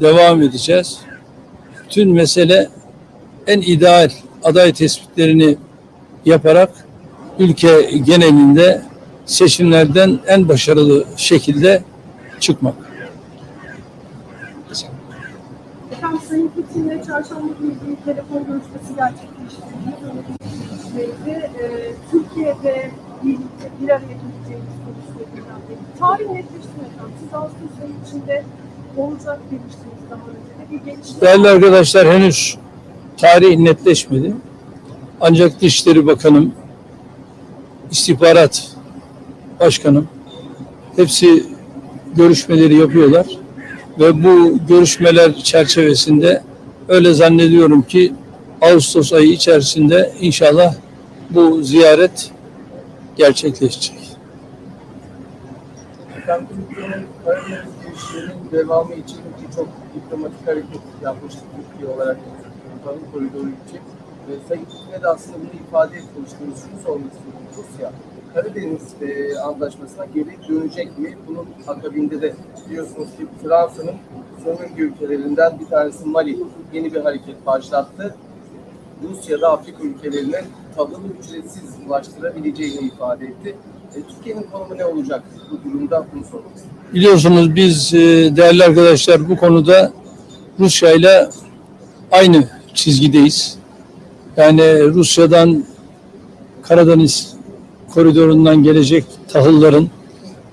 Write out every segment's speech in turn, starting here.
devam edeceğiz. Bütün mesele en ideal aday tespitlerini yaparak ülke genelinde seçimlerden en başarılı şekilde çıkmak. Efendim Sayın çarşamba günü telefon görüşmesi gerçekleştirdiğini söyledi. Ee, Türkiye'de birlikte bir araya geleceğimiz konusunda. Tarih netleşti efendim? Siz Ağustos ayı içinde olacak demiştiniz daha önce de. Bir gelişme Değerli arkadaşlar henüz tarih netleşmedi. Ancak Dışişleri Bakanım, İstihbarat Başkanım hepsi görüşmeleri yapıyorlar. Ve bu görüşmeler çerçevesinde öyle zannediyorum ki Ağustos ayı içerisinde inşallah bu ziyaret gerçekleşecek. Efendim Girişlerinin devamı için birçok diplomatik hareket yapmıştı Türkiye olarak Tahıl Koridoru için. Ve Sayın Putin'e de aslında bunu ifade etmiştiniz. Şunu sormak. Rusya Karadeniz e, Antlaşması'na geri dönecek mi? Bunun akabinde de biliyorsunuz ki Fransa'nın sömürge ülkelerinden bir tanesi Mali yeni bir hareket başlattı. Rusya'da Afrika ülkelerine tahılı ücretsiz ulaştırabileceğini ifade etti. E, Türkiye'nin konumu ne olacak bu durumda bunu sormak. Biliyorsunuz biz e, değerli arkadaşlar bu konuda Rusya ile aynı çizgideyiz. Yani Rusya'dan Karadeniz koridorundan gelecek tahılların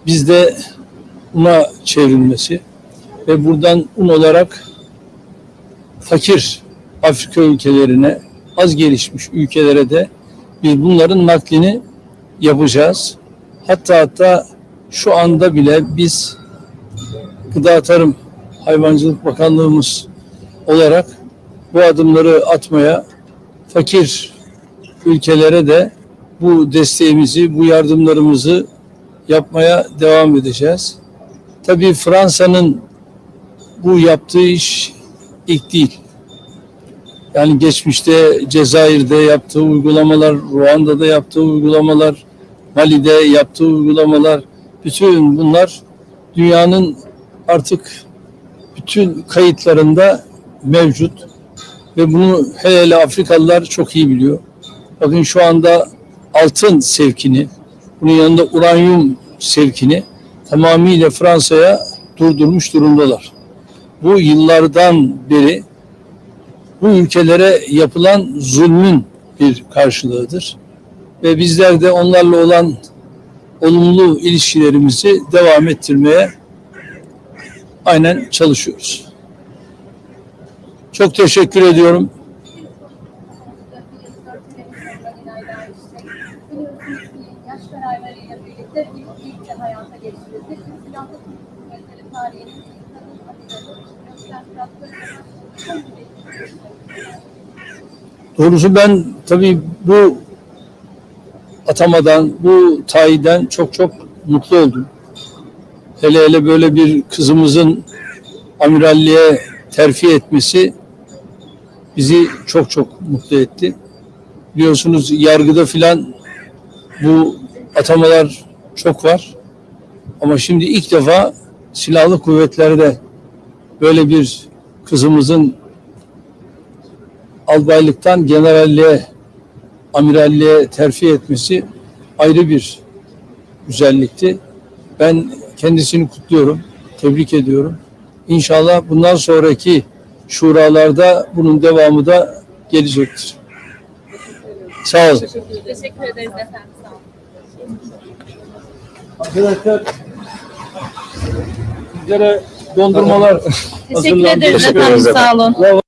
bizde una çevrilmesi ve buradan un olarak fakir Afrika ülkelerine, az gelişmiş ülkelere de biz bunların naklini yapacağız. Hatta hatta şu anda bile biz Gıda Tarım Hayvancılık Bakanlığımız olarak bu adımları atmaya fakir ülkelere de bu desteğimizi, bu yardımlarımızı yapmaya devam edeceğiz. Tabii Fransa'nın bu yaptığı iş ilk değil. Yani geçmişte Cezayir'de yaptığı uygulamalar, Ruanda'da yaptığı uygulamalar, Mali'de yaptığı uygulamalar, bütün bunlar dünyanın artık bütün kayıtlarında mevcut ve bunu hele hele Afrikalılar çok iyi biliyor. Bakın şu anda altın sevkini, bunun yanında uranyum sevkini tamamıyla Fransa'ya durdurmuş durumdalar. Bu yıllardan beri bu ülkelere yapılan zulmün bir karşılığıdır. Ve bizler de onlarla olan olumlu ilişkilerimizi devam ettirmeye aynen çalışıyoruz. Çok teşekkür ediyorum. Doğrusu ben tabii bu atamadan, bu tayiden çok çok mutlu oldum. Hele hele böyle bir kızımızın amiralliğe terfi etmesi bizi çok çok mutlu etti. Biliyorsunuz yargıda filan bu atamalar çok var. Ama şimdi ilk defa silahlı kuvvetlerde böyle bir kızımızın albaylıktan generalliğe, amiralliğe terfi etmesi ayrı bir güzellikti. Ben kendisini kutluyorum, tebrik ediyorum. İnşallah bundan sonraki şuralarda bunun devamı da gelecektir. Sağ olun. Teşekkür ederiz efendim. Sağ olun. Arkadaşlar sizlere dondurmalar Teşekkür ederiz hazırlandı. efendim. Sağ olun.